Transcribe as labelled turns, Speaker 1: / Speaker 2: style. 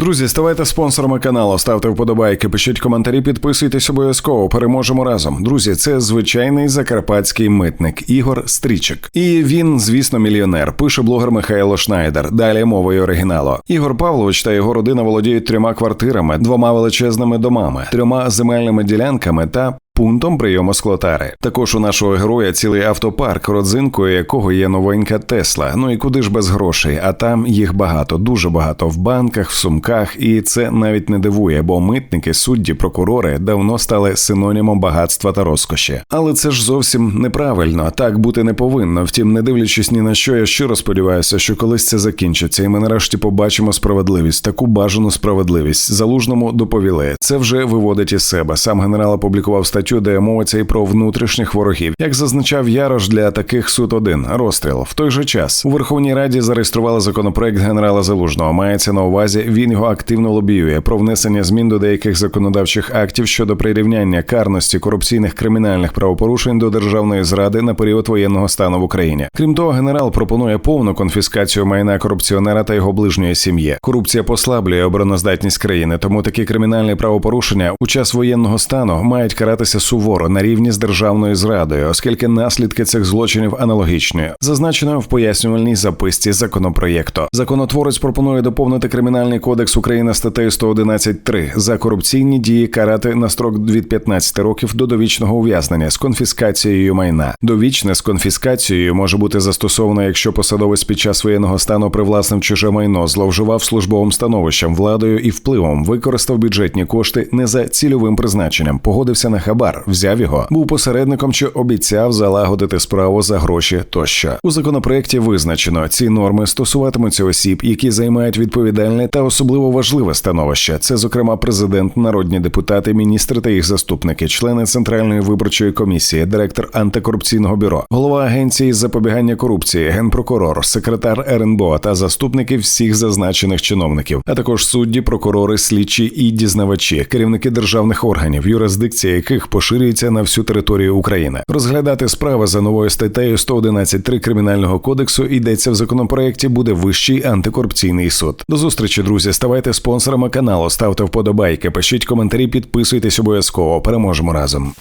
Speaker 1: Друзі, ставайте спонсорами каналу, ставте вподобайки, пишіть коментарі, підписуйтесь обов'язково. Переможемо разом. Друзі, це звичайний закарпатський митник Ігор Стрічик. І він, звісно, мільйонер. Пише блогер Михайло Шнайдер. Далі мовою оригіналу. Ігор Павлович та його родина володіють трьома квартирами, двома величезними домами, трьома земельними ділянками та. Пунктом прийому склотари. Також у нашого героя цілий автопарк, родзинкою якого є новенька Тесла. Ну і куди ж без грошей? А там їх багато, дуже багато в банках, в сумках, і це навіть не дивує, бо митники, судді, прокурори давно стали синонімом багатства та розкоші. Але це ж зовсім неправильно. Так бути не повинно. Втім, не дивлячись ні на що, я щиро сподіваюся, що колись це закінчиться, і ми нарешті побачимо справедливість, таку бажану справедливість. Залужному доповіли. Це вже виводить із себе. Сам генерал опублікував статтю, де мовиться і про внутрішніх ворогів. Як зазначав Ярош, для таких суд один розстріл. В той же час у Верховній Раді зареєстрували законопроект генерала Залужного. Мається на увазі, він його активно лобіює про внесення змін до деяких законодавчих актів щодо прирівняння карності корупційних кримінальних правопорушень до державної зради на період воєнного стану в Україні. Крім того, генерал пропонує повну конфіскацію майна корупціонера та його ближньої сім'ї. Корупція послаблює обороноздатність країни, тому такі кримінальні правопорушення у час воєнного стану мають каратися суворо на рівні з державною зрадою, оскільки наслідки цих злочинів аналогічні. Зазначено в пояснювальній записці законопроєкту. Законотворець пропонує доповнити кримінальний кодекс України статтею 111.3 за корупційні дії карати на строк від 15 років до довічного ув'язнення з конфіскацією майна. Довічне з конфіскацією може бути застосовано, якщо посадовець під час воєнного стану привласнив чуже майно, зловживав службовим становищем, владою і впливом, використав бюджетні кошти не за цільовим призначенням, погодився на хабар, взяв його, був посередником чи обіцяв залагодити справу за гроші тощо. У законопроекті визначено ці норми стосуватимуться осіб, які займають відповідальне та особливо важливе становище. Це, зокрема, президент, народні депутати, міністри та їх заступники, члени центральної виборчої комісії, директор антикорупційного бюро, голова агенції з запобігання корупції, генпрокурор, секретар РНБО та заступники всіх зазначених чиновників, а також судді, прокурори, слідчі і дізнавачі, керівники державних органів, юрисдикція яких поширюється на всю територію України. Розглядати справи за новою статтею 111.3 кримінального кодексу йдеться в законопроекті. Буде вищий антикорупційний суд. До зустрічі, друзі. Ставайте спонсорами каналу, ставте вподобайки, пишіть коментарі, підписуйтесь обов'язково. Переможемо разом.